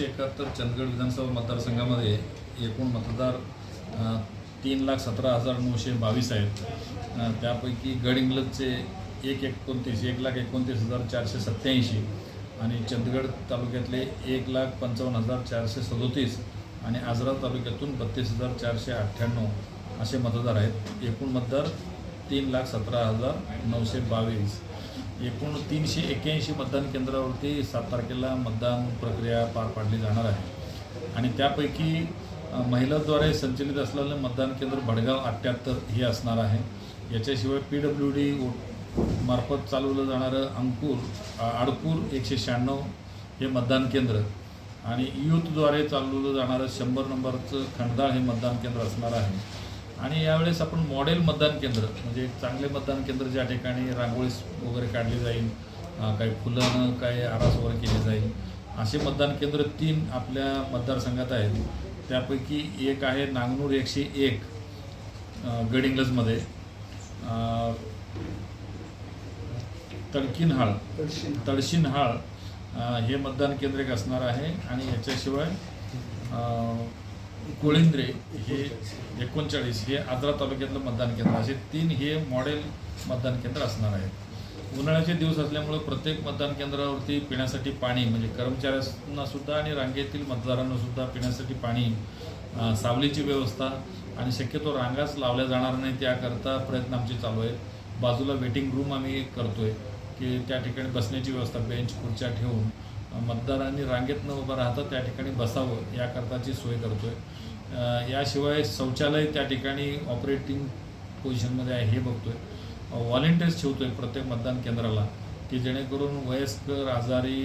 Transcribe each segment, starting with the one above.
दोनशे एकाहत्तर चंदगड विधानसभा मतदारसंघामध्ये एकूण मतदार तीन लाख सतरा हजार नऊशे बावीस आहेत. त्यापैकी त्यापैकी गडहिंग्लजचे एक एकोणतीस एक लाख एकोणतीस हजार चारशे सत्त्याऐंशी आणि चंदगड तालुक्यातले एक लाख पंचावन्न हजार चारशे सदोतीस आणि आजरा तालुक्यातून बत्तीस हजार चारशे अठ्ठ्याण्णव असे मतदार आहेत. एकूण मतदार तीन लाख सतरा हजार नऊशे बावीस. एकूण तीनशे एक्क्याऐंशी मतदान केंद्रावरती सात तारखेला मतदान प्रक्रिया पार पाडली जाणार आहे. आणि त्यापैकी महिलाद्वारे संचलित असलेलं मतदान केंद्र भडगाव अठ्ठ्याहत्तर हे असणार आहे. याच्याशिवाय पी डब्ल्यू डी मार्फत चालवलं जाणारं अंकुर अ, आडपूर एकशे शहाण्णव हे मतदान केंद्र आणि यूथद्वारे चालवलं जाणारं शंभर नंबरचं खंडाळ हे मतदान केंद्र असणार आहे. आणि यावेळेस आपण मॉडेल मतदान केंद्र म्हणजे चांगले मतदान केंद्र ज्या ठिकाणी रांगोळी वगैरे काढली जाईल काही फुलं काही आरास वगैरे केली जाईल असे मतदान केंद्र तीन आपल्या मतदारसंघात आहेत. त्यापैकी एक आहे नांगनूर एकशे एक गडिंग्लजमध्ये. तडकीनहाळ तळशीनहाळ अ, हे मतदान केंद्र एक असणार आहे आणि याच्याशिवाय कोळिंद्रे हे एकोणचाळीस हे आजरा तालुक्यातलं मतदान केंद्र असे तीन हे मॉडेल मतदान केंद्र असणार आहे उन्हाळ्याचे दिवस असल्यामुळे प्रत्येक मतदान केंद्रावरती पिण्यासाठी पाणी म्हणजे कर्मचाऱ्यांना सुद्धा आणि रांगेतील मतदारांना सुद्धा पिण्यासाठी पाणी सावलीची व्यवस्था आणि शक्यतो रांगाच लावल्या जाणार नाही त्याकरता प्रयत्न आमचे चालू आहेत. बाजूला वेटिंग रूम आम्ही करतोय की त्या ठिकाणी बसण्याची व्यवस्था बेंच खुर्च्या ठेवून मतदारांनी रांगेत न उभं राहता त्या ठिकाणी बसावं याकरताची सोय करतो आहे याशिवाय शौचालय त्या ठिकाणी ऑपरेटिंग पोझिशनमध्ये आहे हे बघतो आहे व्हॉलेंटियर्स ठेवतो आहे प्रत्येक मतदान केंद्राला की जेणेकरून वयस्कर आजारी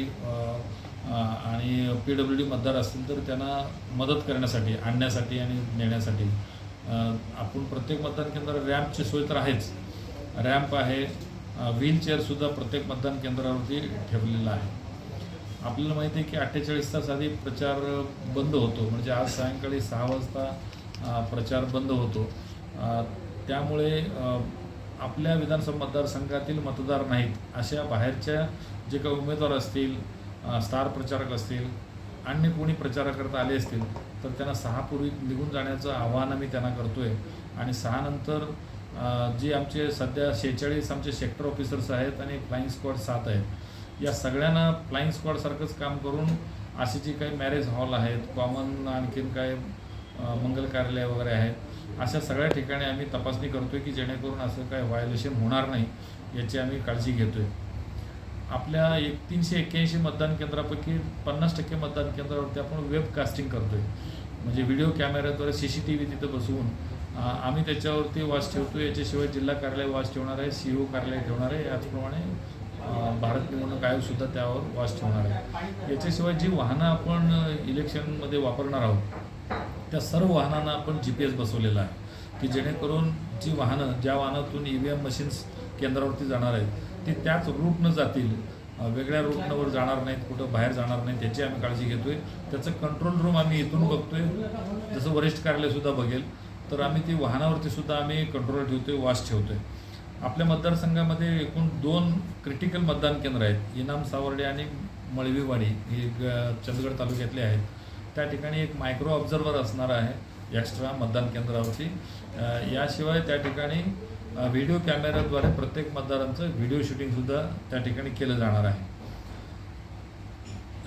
आणि पी डब्ल्यू डी मतदार असतील तर त्यांना मदत करण्यासाठी आणण्यासाठी आणि नेण्यासाठी. आपण प्रत्येक मतदान केंद्रावर रॅम्पची सोय तर आहेच. रॅम्प आहे व्हीलचेअरसुद्धा प्रत्येक मतदान केंद्रावरती ठेवलेला आहे. आपल्याला माहिती आहे की अठ्ठेचाळीस तास आधी प्रचार बंद होतो. म्हणजे आज सायंकाळी सहा वाजता प्रचार बंद होतो. त्यामुळे आपल्या विधानसभा मतदारसंघातील मतदार नाहीत. अशा बाहेरच्या जे काही उमेदवार असतील स्टार प्रचारक असतील अन्य कोणी प्रचाराकरता आले असतील तर त्यांना सहापूर्वी निघून जाण्याचं आवाहन आम्ही त्यांना करतो आहे आणि सहानंतर जे आमचे सध्या शेहेचाळीस आमचे सेक्टर ऑफिसर्स आहेत आणि फ्लाईंग स्क्वॉड सात आहेत. या सगळ्यांना फ्लाईंग स्क्वॉडसारखंच काम करून असे जे काही मॅरेज हॉल आहेत कॉमन आणखीन काय मंगल कार्यालय वगैरे आहेत अशा सगळ्या ठिकाणी आम्ही तपासणी करतोय की जेणेकरून असं काय व्हायोलेशन होणार नाही याची आम्ही काळजी घेतोय. आपल्या एक तीनशे एक्क्याऐंशी मतदान केंद्रापैकी पन्नास टक्के मतदान केंद्रावरती आपण वेब कास्टिंग करतोय. म्हणजे व्हिडिओ कॅमेऱ्याद्वारे सी सी टी व्ही तिथं बसवून आम्ही त्याच्यावरती वाच ठेवतो याच्याशिवाय जिल्हा कार्यालय वाच ठेवणार आहे सी ओ कार्यालय ठेवणार आहे. याचप्रमाणे भारत निवडणूक आयोगसुद्धा त्यावर वाच ठेवणार आहे. याच्याशिवाय जी वाहनं आपण इलेक्शनमध्ये वापरणार आहोत त्या सर्व वाहनांना आपण जी पी एस बसवलेला आहे. की जेणेकरून जी वाहनं ज्या वाहनातून ई व्ही एम मशीन्स केंद्रावरती जाणार आहेत ती त्याच रूटनं जातील वेगळ्या रूटनंवर जाणार नाहीत कुठं बाहेर जाणार नाहीत त्याची आम्ही काळजी घेतो आहे त्याचं कंट्रोल रूम आम्ही इथून बघतो आहे जसं वरिष्ठ कार्यालयसुद्धा बघेल तर आम्ही ती वाहनावरती सुद्धा आम्ही कंट्रोल ठेवतो आहे वास ठेवतो आहे आपल्या मतदारसंघामध्ये एकूण दोन क्रिटिकल मतदान केंद्र आहेत. इनाम सावर्डे आणि मळवीवाडी हे चंदगड तालुक्यातले आहेत. त्या ठिकाणी एक मायक्रो ऑब्झर्वर असणार आहे एक्स्ट्रा मतदान केंद्रावरती. याशिवाय त्या ठिकाणी व्हिडिओ कॅमेऱ्याद्वारे प्रत्येक मतदारांचं व्हिडिओ शूटिंगसुद्धा त्या ठिकाणी केलं जाणार आहे.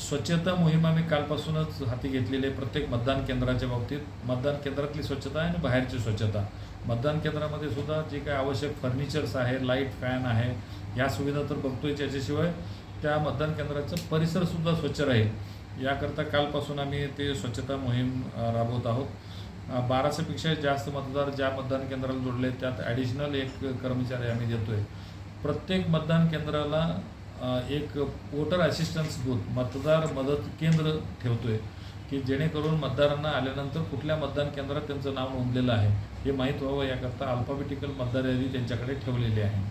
स्वच्छता मोहीम आम्ही कालपासूनच हाती घेतलेली आहे प्रत्येक मतदान केंद्राच्या बाबतीत. मतदान केंद्रातली स्वच्छता आणि बाहेरची स्वच्छता. मतदान केंद्रामध्ये सुद्धा जे काही आवश्यक फर्निचर्स आहे लाइट फॅन आहे ह्या सुविधा तर बघतोय त्याच्याशिवाय त्या मतदान केंद्राचं परिसरसुद्धा स्वच्छ राहील. याकरता कालपासून आम्ही ते स्वच्छता मोहीम राबवत आहोत. बाराशेपेक्षा जास्त मतदार ज्या मतदान केंद्राला जोडले त्यात ॲडिशनल एक कर्मचारी आम्ही देतोय. प्रत्येक मतदान केंद्राला एक वोटर असिस्टन्स बूथ मतदार मदत केंद्र ठेवतो आहे की जेणेकरून मतदारांना आल्यानंतर कुठल्या मतदान केंद्रात त्यांचं नाव नोंदलेलं आहे हे माहीत व्हावं याकरता अल्फाबेटिकल मतदार यादी त्यांच्याकडे ठेवलेली आहे.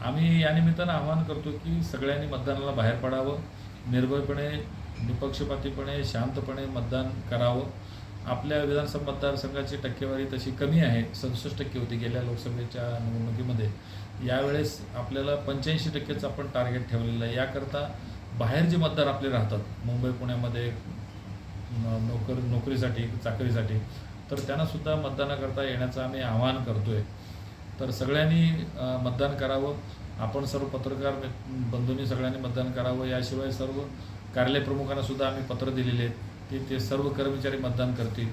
आम्ही या निमित्तानं आवाहन करतो की सगळ्यांनी मतदानाला बाहेर पडावं निर्भयपणे निपक्षपातीपणे शांतपणे मतदान करावं. आपल्या विधानसभा मतदारसंघाची टक्केवारी तशी कमी आहे. सदुसष्ट टक्के होती गेल्या लोकसभेच्या निवडणुकीमध्ये. यावेळेस आपल्याला पंच्याऐंशी टक्केच आपण टार्गेट ठेवलेलं आहे. याकरता बाहेर जे मतदार आपले राहतात मुंबई पुण्यामध्ये नोकर नोकरीसाठी चाकरीसाठी तर त्यांनासुद्धा मतदानाकरता येण्याचं आम्ही आवाहन करतो आहे तर सगळ्यांनी मतदान करावं. आपण सर्व पत्रकार बंधूंनी सगळ्यांनी मतदान करावं. याशिवाय सर्व कार्यालय प्रमुखांना सुद्धा आम्ही पत्र दिलेले आहेत. की ते सर्व कर्मचारी मतदान करतील.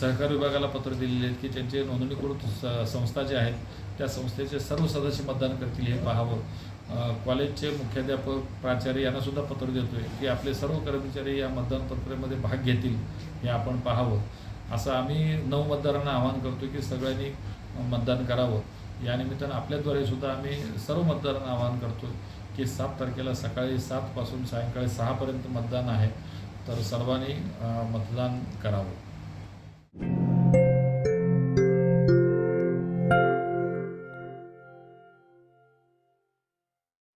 सहकार विभागाला पत्र दिलेले आहेत की त्यांचे नोंदणीकृत स- संस्था जे आहेत त्या संस्थेचे सर्व सदस्य मतदान करतील हे पाहावं. कॉलेजचे मुख्याध्यापक प्राचार्य यांना सुद्धा पत्र आहे की आपले सर्व कर्मचारी या मतदान प्रक्रियेमध्ये भाग घेतील हे आपण पाहावं. असं आम्ही नऊ मतदारांना आवाहन करतो की सगळ्यांनी मतदान करावं. या निमित्तानं आपल्याद्वारे सुद्धा आम्ही सर्व मतदारांना आवाहन करतो की सात तारखेला सकाळी सातपासून सायंकाळी सहापर्यंत मतदान आहे. तर सर्वांनी मतदान करावं.